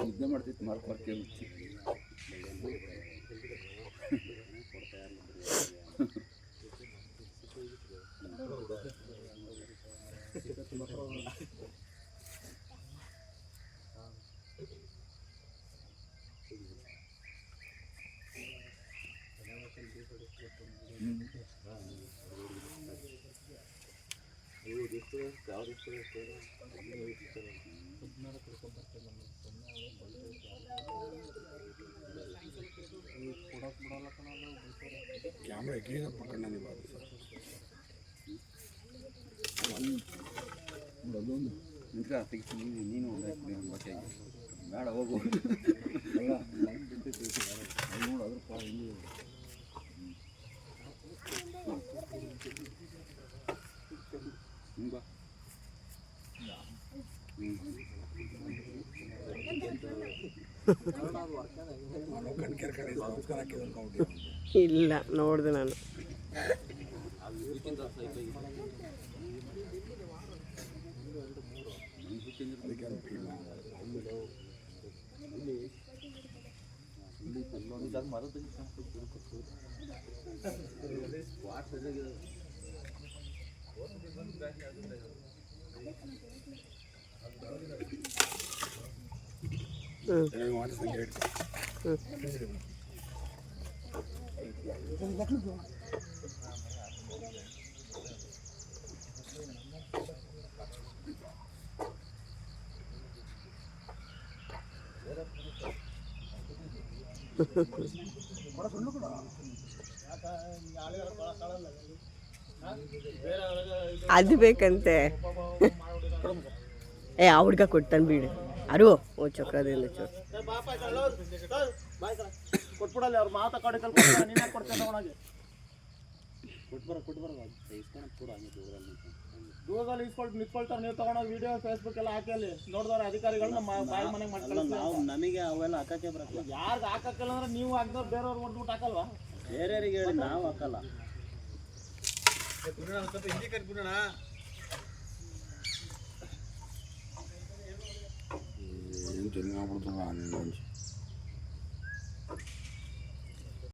ನಿದ್ದೆ ಮಾಡ್ತಿತ್ತು mark ಮಾರ್ಕೆ camera ಇಟ್ಲಿನ ಪಕ್ಕಣ sir. ಅದೊಂದು ನಿಂತ್ರ ತೆಗಿಸಿ ನೀನು ನೀನು ಒಂದು ನಮ್ಮ ಬಟ್ಟೆ ಬೇಡ, ಹೋಗು. ನೋಡು, ಅದ್ರ ಹಿಂಗೆ. ಇಲ್ಲ ನೋಡಿದೆ ನಾನು. ಅದು ಬೇಕಂತೆ. ಏ ಆ ಹುಡ್ಗ ಕೊಡ್ತಾನೆ ಬಿಡು. ಅರು ಓ ಚಕ್ರದಿಂದ ಗೂಗಲ್ ಕೊಟ್ಬಿಡಲ್ಲ ಅವ್ರು ಮಾತಾಡಿ ಕಲ್ಕೊಂಡು ನೀನೇ ಕೊಡ್ತೇನೆ ತಗೊಳಗೆ ದೂರದಲ್ಲಿ ಇಸ್ಕೊಳ್ ನಿಂತ್ಕೊಳ್ತಾರೆ ನೀವು ತಗೊಂಡೋಗಿ ವಿಡಿಯೋ ಫೇಸ್ಬುಕ್ ಎಲ್ಲ ಹಾಕಿ ಅಲ್ಲಿ. ನೋಡಿದವ್ರ ಅಧಿಕಾರಿಗಳು ನಮ್ಮ ಬಾಯಿ ಮನೆಗೆ ಮಾಡ್ಕೊಳ್ಳಲ್ಲ ನಾವು ನಮಗೆ ಅವೆಲ್ಲ ಹಾಕಕ್ಕೆ ಬರಲ್ಲ. ಯಾರ್ಗೆ ಹಾಕಕ್ಕಿಲ್ಲ ಅಂದ್ರೆ ನೀವು ಹಾಕಿದ್ರೆ ಬೇರೆಯವ್ರು ಹೊಡ್ಬಿಟ್ಟು ಹಾಕಲ್ವಾ? ಬೇರೆಯವ್ರಿಗೆ ಹೇಳಿ ನಾವು ಹಾಕಲ್ಲ. ಹಿಂದಿ ಚೆನ್ನಾಗಿ 这俺不知道那东西。